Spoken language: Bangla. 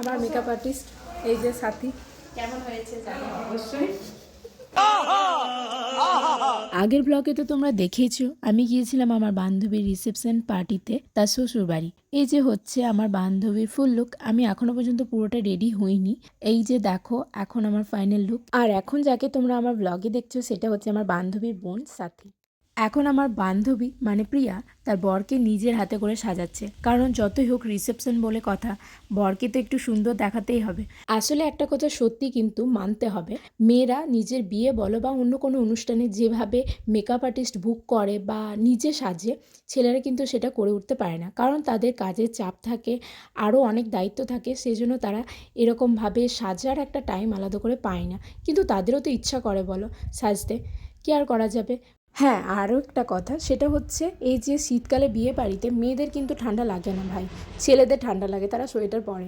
আমার মেকআপ আর্টিস্ট এই যে সাথী। কেমন হয়েছে জানি? অবশ্যই। আগের ব্লগে তো তোমরা দেখেছ আমি গিয়েছিলাম আমার বান্ধবীর রিসেপশন পার্টিতে তার শ্বশুর বাড়ি এই যে হচ্ছে আমার বান্ধবীর ফুল লুক আমি এখনও পর্যন্ত পুরোটা রেডি হইনি। এই যে দেখো এখন আমার ফাইনাল লুক আর এখন যাকে তোমরা আমার ব্লগে দেখছ সেটা হচ্ছে আমার বান্ধবীর বোন সাথী। এখন আমার বান্ধবী মানে প্রিয়া, তার বরকে নিজের হাতে করে সাজাচ্ছে। কারণ যতই হোক রিসেপশন বলে কথা, বরকে তো একটু সুন্দর দেখাতেই হবে। আসলে একটা কথা সত্যি কিন্তু মানতে হবে, মেয়েরা নিজের বিয়ে বলো বা অন্য কোনো অনুষ্ঠানে যেভাবে মেকআপ আর্টিস্ট বুক করে বা নিজে সাজে, ছেলেরা কিন্তু সেটা করে উঠতে পারে না। কারণ তাদের কাজের চাপ থাকে, আরও অনেক দায়িত্ব থাকে, সেজন্য তারা এরকমভাবে সাজার একটা টাইম আলাদা করে পায় না। কিন্তু তাদেরও তো ইচ্ছা করে বলো, সাজতে। কি আর করা যাবে? হ্যাঁ আরও একটা কথা, সেটা হচ্ছে এই যে শীতকালে বিয়ে বাড়িতে মেয়েদের কিন্তু ঠান্ডা লাগে না ভাই। ছেলেদের ঠান্ডা লাগে, তারা সোয়েটার পরে।